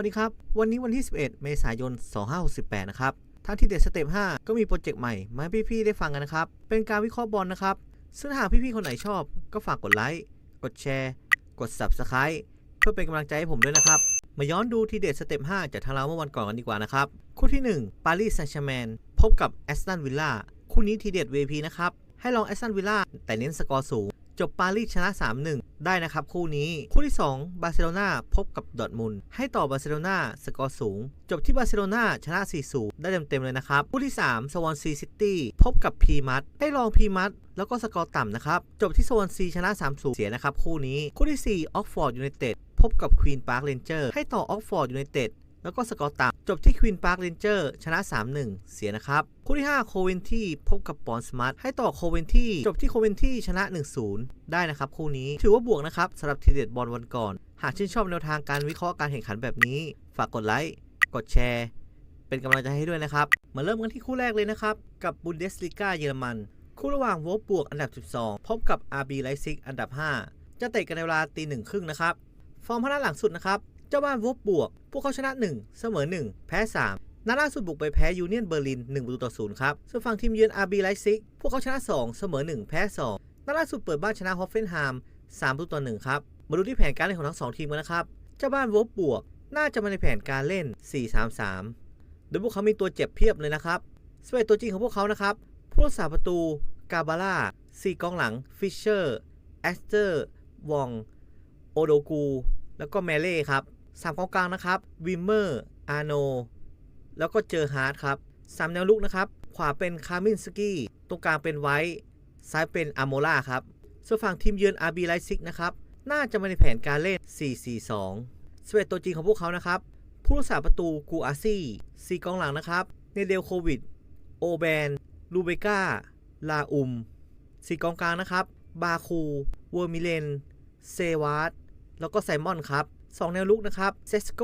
วัสดีครับ วันนี้วันที่ 11 เมษายน 2568 นะครับทางที่เด็ดสเต็ป 5 ก็มีโปรเจกต์ใหม่มาให้พี่ๆได้ฟังกันนะครับ เป็นการวิเคราะห์บอลนะครับ ซึ่งหากพี่ๆคนไหนชอบก็ฝากกดไลค์ กดแชร์ กด Subscribe เพื่อเป็นกำลังใจให้ผมด้วยนะครับ มาย้อนดูทีเด็ดสเต็ป 5 จากทางเราเมื่อวันก่อนกันดีกว่านะครับ คู่ที่ 1 ปารีสแซงต์แชร์แมนพบกับแอสตันวิลล่า คู่นี้ทีเด็ด VP นะครับ ให้ลองแอสตันวิลล่าแต่เน้นสกอร์สูง จบปารีสชนะ 3-1 ได้นะครับคู่นี้ คู่ที่ 2 บาร์เซโลนาพบกับดอทมุนให้ต่อบาร์เซโลนาสกอร์สูง จบที่บาร์เซโลนาชนะ 4-0 ได้เต็มๆเลยนะครับ คู่ที่ 3 สวอนซีซิตี้พบกับพีมัตให้ลองพีมัตแล้วก็สกอร์ต่ำนะครับ จบที่สวอนซีชนะ 3-0 เสียนะครับคู่นี้ คู่ที่4ออกฟอร์ดยูไนเต็ดพบกับควีนพาร์คเรนเจอร์ให้ต่อออกฟอร์ดยูไนเต็ดแล้วก็สกอร์ต่ จบที่ควีนพาร์คเรนเจอร์ชนะ 3-1 เสียนะครับ คู่ที่ 5 โคเวนที่พบกับปอนสมาร์ทให้ต่อโคเวนที่จบที่โคเวนที่ชนะ 1-0 ได้นะครับ คู่นี้ถือว่าบวกนะครับสำหรับทีเด็ดบอลวันก่อน หากชื่นชอบแนวทางการวิเคราะห์การแข่งขันแบบนี้ ฝากกดไลค์ กดแชร์ เป็นกำลังใจให้ด้วยนะครับ มาเริ่มกันที่คู่แรกเลยนะครับ กับบุนเดสลิก้าเยอรมัน คู่ระหว่างโวลบวกอันดับ 12 พบกับ RB ไลซิกอันดับ 5 จะเตะกันในเวลาตีหนึ่งครึ่งนะครับ ฟอร์มพนัดหลังสุดนะครับ เจ้าบ้านวบบวก พวกเขาชนะ 1 เสมอ 1 แพ้ 3นัดล่าสุดบุกไปแพ้ยูเนียนเบอร์ลิน1ประตูต่อ0ครับ ส่วนฝั่งทีมเยือน RB ไลซิก พวกเขาชนะ 2 เสมอ 1 แพ้2นัดล่าสุดเปิดบ้านชนะฮอฟเฟนไฮม์3ประตูต่อ1ครับ มาดูที่แผนการเล่นของทั้ง 2 ทีมกันนะครับ เจ้าบ้านวบบวก น่าจะมาในแผนการเล่น 4-3-3 โดยพวกเขามีตัวเจ็บเพียบเลยนะครับสเปซตัวจริงของพวกเขานะครับ ผู้รักษาประตู กาบาร่าสี่กองหลัง ฟิชเชอร์ แอสเตอร์ วอง โอโดกู แล้วก็แมเล่ครับ สามกองกลางนะครับวิมเมอร์อาโนแล้วก็เจอฮาร์ดครับสามแนวลุกนะครับ ขวาเป็นคาร์มินสกี้ตรงกลางเป็นไวท์ซ้ายเป็นอาโมล่าครับส่วนฝั่งทีมเยือนอาร์บีไลซิกนะครับน่าจะมาในแผนการเล่น 4-4-2สเปซตัวจริงของพวกเขานะครับ ผู้รักษาประตูกูอาซี่สี่กองหลังนะครับเนเดลโควิด โอแบน ลูเบกาลาอุมสี่กองกลางนะครับ บาคู เวอร์มิเลน เซวาร์ดแล้วก็ไซมอนครับ สองแนวลุกนะครับเซสโก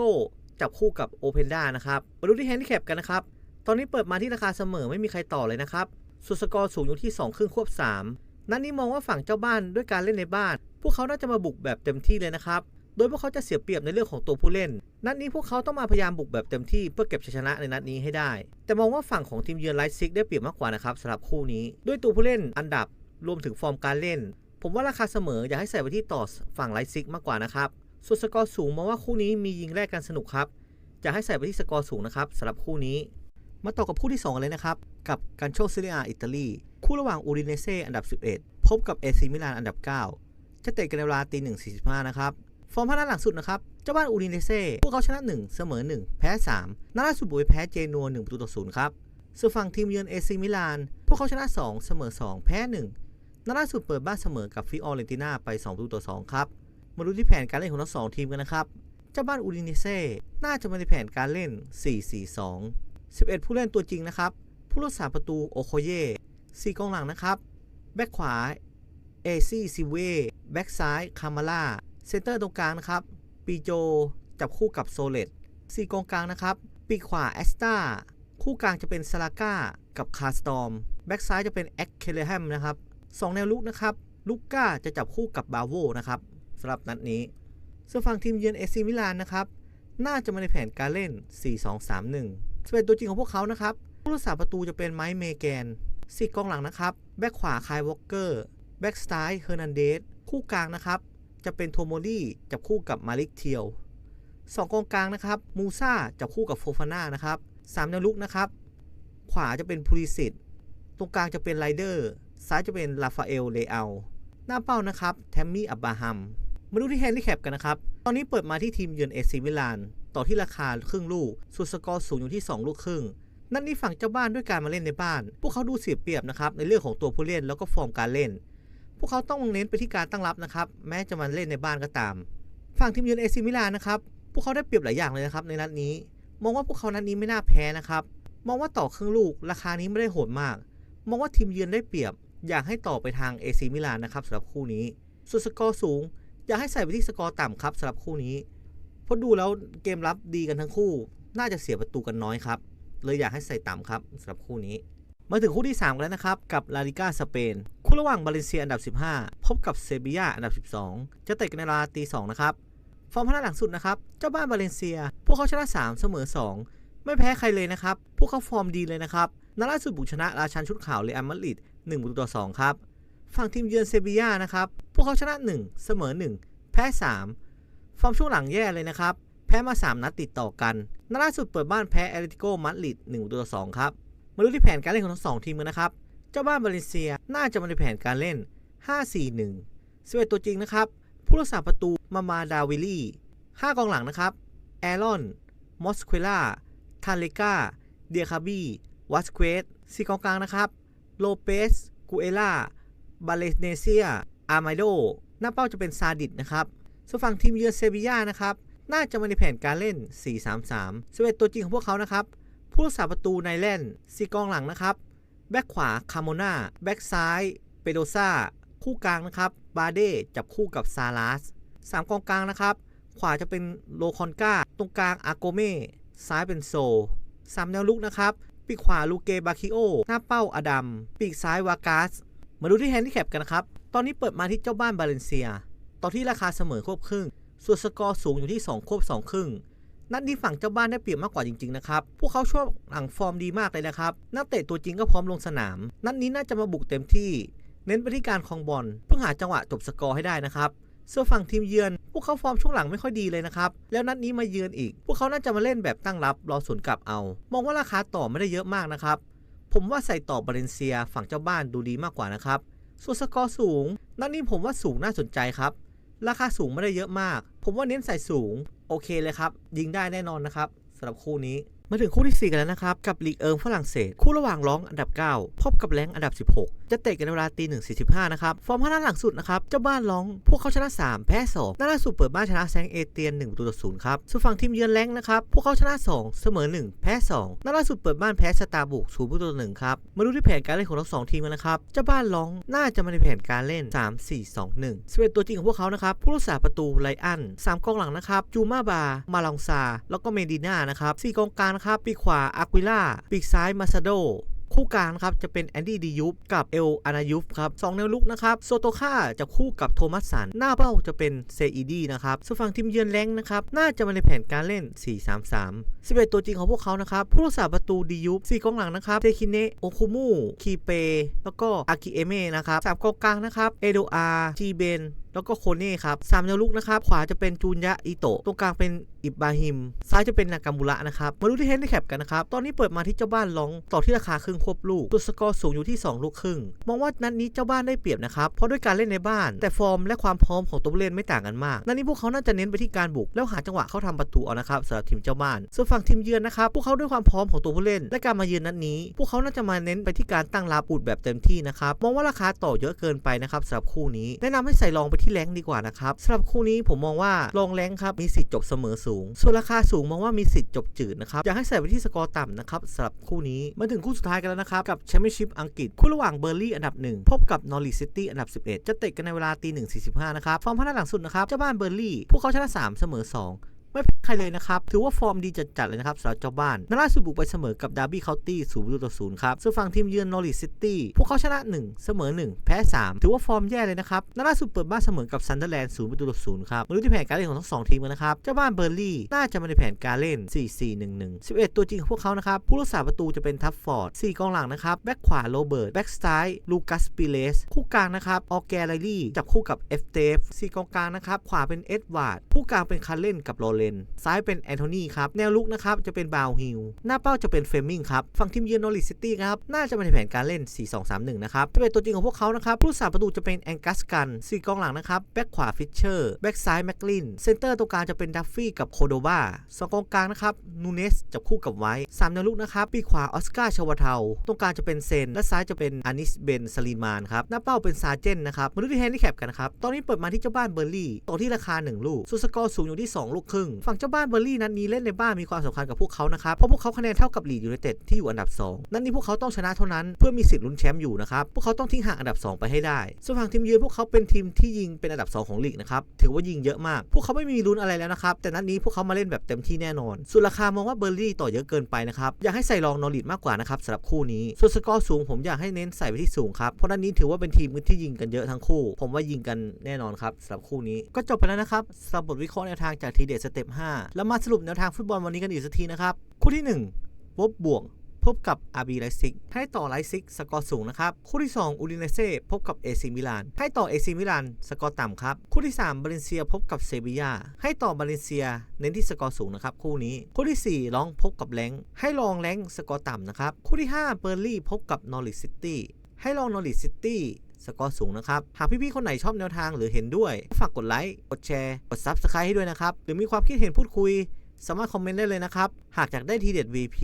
จับคู่กับโอเพนดานะครับมาดูที่แฮนดิแคปกันนะครับ ตอนนี้เปิดมาที่ราคาเสมอไม่มีใครต่อเลยนะครับส่วนสกอร์สูงอยู่ที่ 2 ครึ่งควบ 3 นัดนี้มองว่าฝั่งเจ้าบ้านด้วยการเล่นในบ้าน พวกเขาน่าจะมาบุกแบบเต็มที่เลยนะครับ โดยพวกเขาจะเสียเปรียบในเรื่องของตัวผู้เล่น นัดนี้พวกเขาต้องมาพยายามบุกแบบเต็มที่เพื่อเก็บชัยชนะในนัดนี้ให้ได้ แต่มองว่าฝั่งของทีมเยือนไลซิกได้เปรียบมากกว่านะครับสำหรับคู่นี้ ด้วยตัวผู้เล่นอันดับรวมถึงฟอร์มการเล่น ผมว่าราคาเสมออยากให้ใส่ไว้ที่ต่อฝั่งไลซิกมากกว่านะครับ ส่วนสกอร์สูงมองว่าคู่นี้มียิงแรกกันสนุกครับอยากให้ใส่ไปที่สกอร์สูงนะครับสำหรับคู่นี้ มาต่อกับคู่ที่ 2 เลยนะครับ กับการโชซิเลียอิตาลี คู่ระหว่างอูริเนเซ่อันดับ 11 พบกับเอซิมิลานอันดับ 9 จะเตะกันในเวลาตีหนึ่งสี่สิบห้านะครับ ฟอร์มพนัดหลังสุดนะครับ เจ้าบ้านอูริเนเซ่พวกเขาชนะ 1 เสมอ 1 แพ้ 3นัดล่าสุดบุกไปแพ้เจนัว1ประตูต่อศูนย์ครับ ส่วนฝั่งทีมเยือนเอซิมิลาน พวกเขาชนะ 2 เสมอ 2 แพ้ 1นัดล่าสุดเปิดบ้านเสมอกับฟิออเรนติน่าไป2ประตูต่อ2ครับ มาดูที่แผนการเล่นของทั้งสองทีมกันนะครับเจ้าบ้านอูริเนเซ่น่าจะมาในแผนการเล่น 4-4-2 11 ผู้เล่นตัวจริงนะครับ ผู้รักษาประตูโอโคเย่สี่กองหลังนะครับ แบ็คขวา เอซี่ซิเว่แบ็คซ้าย คามาล่า เซนเตอร์ตรงกลางนะครับ ปีโจ จับคู่กับโซเลตสี่กองกลางนะครับ ปีขวาแอสตาคู่กลางจะเป็นซาลาก้า กับคาสตอม แบ็คซ้ายจะเป็นแอคเคเลแฮมนะครับสองแนวลุกนะครับลูกก้าจะจับคู่กับบาโวนะครับ สำหรับนัดนี้ ส่วนฝั่งทีมเยือนเอซิมิลานนะครับน่าจะมาในแผนการเล่น 4-2-3-1สเปนตัวจริงของพวกเขานะครับผู้รักษาประตูจะเป็นไมค์เมแกนสี่กองหลังนะครับ แบ็คขวาคายวอลเกอร์ แบ็กซ้ายเฮอร์นันเดส คู่กลางนะครับ จะเป็นโทโมลี่จับคู่กับมาลิกเทียวสองกองกลางนะครับ มูซาจับคู่กับโฟฟาน่านะครับสามแนวลุกนะครับ ขวาจะเป็นพูริสิตตรงกลางจะเป็นไรเดอร์ ซ้ายจะเป็นลาฟาเอลเลอาหน้าเป้านะครับ แทมมี่อับบาฮัม มาดูที่แฮนดิแคปกันนะครับ ตอนนี้เปิดมาที่ทีมเยือนเอซิมิลาน ต่อที่ราคาครึ่งลูกส่วนสกอร์สูงอยู่ที่ 2 ลูกครึ่ง นั่นนี่ฝั่งเจ้าบ้านด้วยการมาเล่นในบ้าน พวกเขาดูเสียเปรียบนะครับในเรื่องของตัวผู้เล่นแล้วก็ฟอร์มการเล่น พวกเขาต้องเน้นไปที่การตั้งรับนะครับ แม้จะมาเล่นในบ้านก็ตาม ฝั่งทีมเยือนเอซิมิลานนะครับ พวกเขาได้เปรียบหลายอย่างเลยนะครับในนัดนี้ มองว่าพวกเขานัดนี้ไม่น่าแพ้นะครับ มองว่าต่อครึ่งลูกราคานี้ไม่ได้โหดมาก มองว่าทีมเยือนได้เปรียบ อยากให้ต่อไปทางเอซิมิลานนะครับสำหรับคู่นี้ส่วนสกอร์สูง อยากให้ใส่ไปที่สกอร์ต่ำครับสำหรับคู่นี้ เพราะดูแล้วเกมรับดีกันทั้งคู่ น่าจะเสียประตูกันน้อยครับ เลยอยากให้ใส่ต่ำครับสำหรับคู่นี้ มาถึงคู่ที่ 3 กันแล้วนะครับ กับลาลิก้าสเปน คู่ระหว่างบาเลนเซียอันดับ 15 พบกับเซบียาอันดับ 12 จะเตะกันในเวลาตี2นะครับ ฟอร์มพนัดหลังสุดนะครับ เจ้าบ้านบาเลนเซีย พวกเขาชนะ 3 เสมอ 2 ไม่แพ้ใครเลยนะครับ พวกเขาฟอร์มดีเลยนะครับนัดล่าสุดบุกชนะราชันชุดขาวเรอัลมาดริด1ประตูต่อ2ครับ ฝั่งทีมเยือนเซบียานะครับ พวกเขาชนะ 1 เสมอ 1 แพ้ 3 ฟอร์มช่วงหลังแย่เลยนะครับ แพ้มา 3 นัดติดต่อกันนัดล่าสุดเปิดบ้านแพ้แอตเลติโกมาดริด1ตูต่อ2ครับ มาดูที่แผนการเล่นของทั้งสองทีมกันนะครับ เจ้าบ้านบาเลนเซียน่าจะมาในแผนการเล่น 5-4-1 11ตัวจริงนะครับ ผู้รักษาประตูมามาดาวิลลี่ 5 กองหลังนะครับ แอรอน มอสเคล่า ทาเลกาเดียคาบีวัสเควสสี่กองกลางนะครับ โลเปส กูเอล่า บาเลเนเซีย อาร์ไมโด หน้าเป้าจะเป็นซาดิสนะครับส่วนฝั่งทีมเยือนเซบีย่านะครับ น่าจะมาในแผนการเล่น 4-3-3 11ตัวจริงของพวกเขานะครับ ผู้รักษาประตูไนแลนด์สี่กองหลังนะครับ แบ็กขวาคาโมนาแบ็กซ้ายเปโดซาคู่กลางนะครับ บาเด้จับคู่กับซาลาสสามกองกลางนะครับ ขวาจะเป็นโลคอนกาตรงกลางอาโกเม่ซ้ายเป็นโซสามแนวลุกนะครับ ปีกขวาลูเกบาคิโอ หน้าเป้าอดัม ปีกซ้ายวากาส มาดูที่แฮนดิแคปกันนะครับ ตอนนี้เปิดมาที่เจ้าบ้านบาเลนเซีย ตอนที่ราคาเสมอควบครึ่ง ส่วนสกอร์สูงอยู่ที่ 2 ควบ 2 ครึ่ง นัดนี้ฝั่งเจ้าบ้านได้เปรียบมากกว่าจริงๆนะครับ พวกเขาช่วงหลังฟอร์มดีมากเลยนะครับ นักเตะตัวจริงก็พร้อมลงสนาม นัดนี้น่าจะมาบุกเต็มที่ เน้นไปที่การคองบอล เพื่อหาจังหวะจบสกอร์ให้ได้นะครับส่วนฝั่งทีมเยือน พวกเขาฟอร์มช่วงหลังไม่ค่อยดีเลยนะครับ แล้วนัดนี้มาเยือนอีก พวกเขาน่าจะมาเล่นแบบตั้งรับ รอสวนกลับเอา มองว่าราคาต่อไม่ได้เยอะมากนะครับ ผมว่าใส่ต่อบาเลนเซียฝั่งเจ้าบ้านดูดีมากกว่านะครับ ส่วนสกอร์สูง นัดนี้ผมว่าสูงน่าสนใจครับ ราคาสูงไม่ได้เยอะมาก ผมว่าเน้นใส่สูง โอเคเลยครับ ยิงได้แน่นอนนะครับสำหรับคู่นี้ มาถึงคู่ที่ 4 กันแล้วนะครับ กับลีกเอิงฝรั่งเศส คู่ระหว่างร้องอันดับ 9 พบกับแรงอันดับ 16 จะเตะกันเวลาตีหนึ่งสี่สิบห้านะครับ ฟอร์มห้านัดหลังสุดนะครับ เจ้าบ้านร้องพวกเขาชนะ 3 แพ้2นัดล่าสุดเปิดบ้านชนะแซงเอเตียน1ประตูต่อศูนย์ครับส่วนฝั่งทีมเยือนแรงนะครับ พวกเขาชนะ 2 เสมอ 1 แพ้2นัดล่าสุดเปิดบ้านแพ้สตาร์บุก0ประตูต่อหนึ่งครับ มาดูที่แผนการเล่นของทั้งสองทีมกันนะครับ เจ้าบ้านร้องน่าจะมาในแผนการเล่น 3 4 2 1สเปนตัวจริงของพวกเขานะครับ ผู้รักษาประตูไลอันสามกองหลังนะครับ จูมาบา มาลองซา แล้วก็เมดิน่านะครับสี่กองกลางนะครับปีขวาอาควิล่าปีกซ้ายมาซาโดคู่กลางครับจะเป็นแอนดี้ดิยุฟกับเอลอานายุฟครับสองแนวลุกนะครับโซโตคาจะคู่กับโทมัสสัน หน้าเป้าจะเป็นเซอีดีนะครับส่วนฝั่งทีมเยือนแรงนะครับ น่าจะมาในแผนการเล่น 4-3-3 11 ตัวจริงของพวกเขานะครับ ผู้รักษาประตูดิยุฟ4กองหลังนะครับเทคิเนะโอคุมุคีเป แล้วก็อากิเอเมะนะครับสามกองกลางนะครับเอโดอาจีเบน แล้วก็โคเน่ครับสามแนวลุกนะครับ ขวาจะเป็นจูนยะอิโตะตรงกลางเป็นอิบบราฮิม ซ้ายจะเป็นนากามุระนะครับ มาดูที่เฮนดิแคปกันนะครับ ตอนนี้เปิดมาที่เจ้าบ้านลองต่อที่ราคาครึ่งควบลูกตัวสกอร์สูงอยู่ที่ 2 ลูกครึ่ง มองว่านัดนี้เจ้าบ้านได้เปรียบนะครับ เพราะด้วยการเล่นในบ้าน แต่ฟอร์มและความพร้อมของตัวผู้เล่นไม่ต่างกันมาก นัดนี้พวกเขาน่าจะเน้นไปที่การบุก แล้วหาจังหวะเข้าทำประตูเอานะครับสำหรับทีมเจ้าบ้าน ส่วนฝั่งทีมเยือนนะครับพวกเขาด้วยความพร้อมของตัวผู้เล่น และการมาเยือนนัดนี้ พวกเขาน่าจะมาเน้นไปที่การตั้งรับอุดแบบเต็มที่นะครับมองว่าราคาต่อเยอะเกินไปนะครับสำหรับคู่นี้แนะนำให้ใส่ลองไปทที่แรงดีกว่านะครับสำหรับคู่นี้ผมมองว่าลองแรงครับมีสิทธิ์จบเสมอสูง ส่วนราคาสูงมองว่ามีสิทธิ์จบจืดนะครับอยากให้ใส่ไปที่สกอร์ต่ำนะครับสำหรับคู่นี้มาถึงคู่สุดท้ายกันแล้วนะครับกับแชมเปี้ยนชิพอังกฤษคู่ระหว่างเบอร์ลี่อันดับ 1 พบกับนอริซิตี้อันดับ 11 จะเตะกันในเวลาตีหนึ่งสี่สิบห้านะครับฟอร์มพนัดหลังสุดนะครับเจ้าบ้านเบอร์ลี่พวกเขาชนะ3เสมอ2 ไม่แพ้ใครเลยนะครับ ถือว่าฟอร์มดีจัดๆเลยนะครับสำหรับเจ้าบ้านนัดล่าสุดบุกไปเสมอกับดาร์บี้เคาน์ตี้ศูนย์ประตูต่อศูนย์ครับส่วนฝั่งทีมเยือนนอริซิตี้พวกเขาชนะ 1 เสมอ 1 แพ้ 3 ถือว่าฟอร์มแย่เลยนะครับนัดล่าสุดเปิดบ้านเสมอกับซันเดอร์แลนด์ศูนย์ประตูต่อศูนย์ครับมาดูที่แผนการเล่นของทั้งสองทีมกันนะครับเจ้าบ้านเบอร์ลี่น่าจะมาในแผนการเล่น 4-4-1-1 11 ตัวจริงพวกเขานะครับผู้รักษาประตูจะเป็นทัฟฟอร์ด4กองหลังนะครับแบ็คขวาโรเบิร์ตแบ็คซ้ายลูกัสปิเลสคู่กลางนะครับออแกไลลี่จับคู่กับเอฟเตฟ4กองกลางนะครับขวาเป็นเอ็ดวาร์ดคู่กลางเป็นคาร์เลนกับโรเลน ซ้ายเป็นแอนโทนีครับ แนวลุกนะครับจะเป็นบาวฮิล หน้าเป้าจะเป็นเฟมิงครับ ฝั่งทีมเยือนนอริซิตี้ครับ น่าจะมาในแผนการเล่น 4-2-3-1 นะครับจะเป็นตัวจริงของพวกเขานะครับผู้รักษาประตูจะเป็นแองกัสกัน4กองหลังนะครับ แบ็คขวาฟิชเชอร์ แบ็คซ้ายแมคลิน เซนเตอร์ตรงกลางจะเป็นดัฟฟี่กับโคโดบาสองกองกลางนะครับ นูเนสจับคู่กับไว้สามแนวลุกนะครับปีขวาออสการ์ชาวาเทาตรงกลางจะเป็นเซน และซ้ายจะเป็นอานิสเบนซาลีมานครับหน้าเป้าเป็นซาเจนนะครับมาดูที่แฮนดิแคปกันนะครับตอนนี้เปิดมาที่เจ้าบ้านเบอร์ลี่ต่อที่ราคา 1 ลูกส่วนสกอร์สูงอยู่ที่ 2 ลูกครึ่งฝั่งเจ้าบ้านเบอร์ลี่นัดนี้เล่นในบ้านมีความสำคัญกับพวกเขานะครับเพราะพวกเขาคะแนนเท่ากับลีดยูไนเต็ดที่อยู่อันดับ 2 นัดนี้พวกเขาต้องชนะเท่านั้นเพื่อมีสิทธิ์ลุ้นแชมป์อยู่นะครับพวกเขาต้องทิ้งห่างอันดับ 2 ไปให้ได้ส่วนฝั่งทีมเยือนพวกเขาเป็นทีมที่ยิงเป็นอันดับ 2 ของลีกนะครับถือว่ายิงเยอะมาก พวกเขาไม่มีลุ้นอะไรแล้วนะครับแต่นัดนี้พวกเขามาเล่นแบบเต็มที่แน่นอนส่วนราคามองว่าเบอร์ลี่ต่อเยอะเกินไปนะครับอยากให้ใส่รองนอริดมากกว่านะครับสำหรับคู่นี้ส่วนสกอร์สูงผมอยากให้เน้นใส่ไปที่สูงครับเพราะนัดนี้ถือว่าเป็นทีมที่ยิงกันเยอะทั้งคู่ ผมว่ายิงกันแน่นอนครับสำหรับคู่นี้ก็จบไปแล้วนะครับสำหรับบทวิเคราะห์แนวทางจากทีเด็ดสเต็ป5แล้วมาสรุปแนวทางฟุตบอลวันนี้กันอีกสักทีนะครับ คู่ที่ 1 วบบวกพบกับ RB ไลซิกให้ต่อไลซิกสกอร์สูงนะครับ คู่ที่ 2 อูดิเนเซ่พบกับ AC มิลานให้ต่อ AC มิลานสกอร์ต่ำครับ คู่ที่3บาเลนเซียพบกับเซบียาให้ต่อบาเลนเซียเน้นที่สกอร์สูงนะครับคู่นี้ คู่ที่4ลองพบกับแรงให้ลองแรงสกอร์ต่ำนะครับ คู่ที่5เบอร์ลี่พบกับนอริ c ซิตี้ให้ลองนอริ c ซิตี้ สกอร์สูงนะครับ หากพี่ๆคนไหนชอบแนวทางหรือเห็นด้วย ฝากกดไลค์ กดแชร์ กดซับสไครต์ให้ด้วยนะครับ หรือมีความคิดเห็นพูดคุย สามารถคอมเมนต์ได้เลยนะครับ หากอยากได้ทีเด็ด VP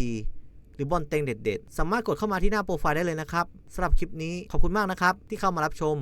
หรือบอลเต็งเด็ดๆ สามารถกดเข้ามาที่หน้าโปรไฟล์ได้เลยนะครับสำหรับคลิปนี้ขอบคุณมากนะครับที่เข้ามารับชม